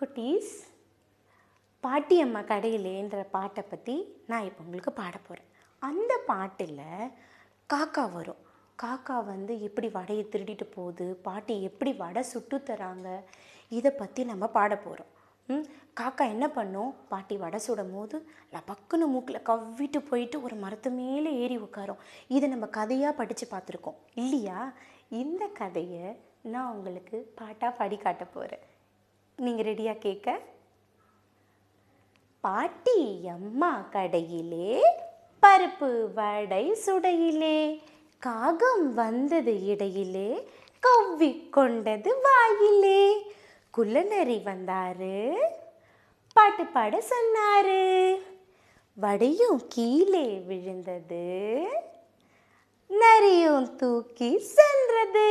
குட்டீஸ் பாட்டி அம்மா கடையிலேன்ற பாட்டை பற்றி நான் இப்போ உங்களுக்கு பாட போகிறேன் அந்த பாட்டில் காக்கா வரும். காக்கா வந்து எப்படி வடையை திருடிட்டு போகுது பாட்டி எப்படி வடை சுட்டு தராங்க இதை பற்றி நம்ம பாட போகிறோம் ம் காக்கா என்ன பண்ணும்? பாட்டி வடை சுடும் போது லபக்குன்னு மூக்கில் கவ்விட்டு போயிட்டு ஒரு மரத்து மேலே ஏறி உட்காரும். இதை நம்ம கதையாக படித்து பார்த்துருக்கோம். இல்லையா? இந்த கதையை நான் உங்களுக்கு பாட்டாக பாடி காட்ட போகிறேன் நீங்கள் ரெடியாக கேட்க. பாட்டி அம்மா கடையிலே பருப்பு வடை சுடையிலே காகம் வந்தது இடையிலே கவ்வி கொண்டது வாயிலே. குள்ளநரி வந்தாரு பாட்டு பாட சொன்னாரு. வடையும் கீழே விழுந்தது நரியும் தூக்கி சென்றது.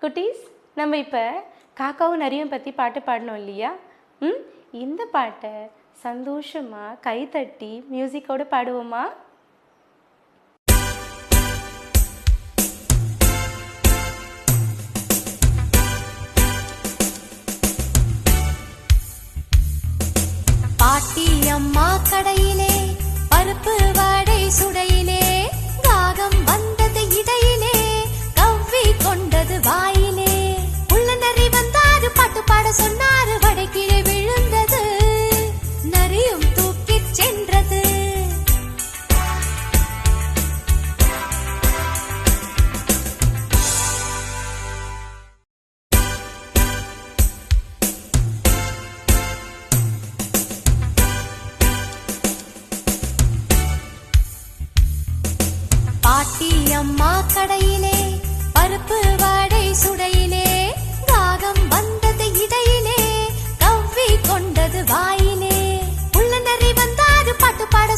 குட்டீஸ் நம்ம இப்போ காக்காவும் நரியும் பற்றி பாட்டு பாடினோம் இல்லையா? ம்? இந்த பாட்டை சந்தோஷமாக கைத்தட்டி மியூசிக்கோடு பாடுவோமா? பாட்டி அம்மா கடையிலே பருப்பு வடை சுடையிலே காகம் வந்தது இடையிலே கவ்வி கொண்டது வாய் சொன்னாரு வடை விழுந்தது. நரியும் தூக்கிச் சென்றது. பாட்டி அம்மா கடையிலே பருப்பு வடை சுடை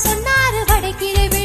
சொன்னாரு வடக்கிரவி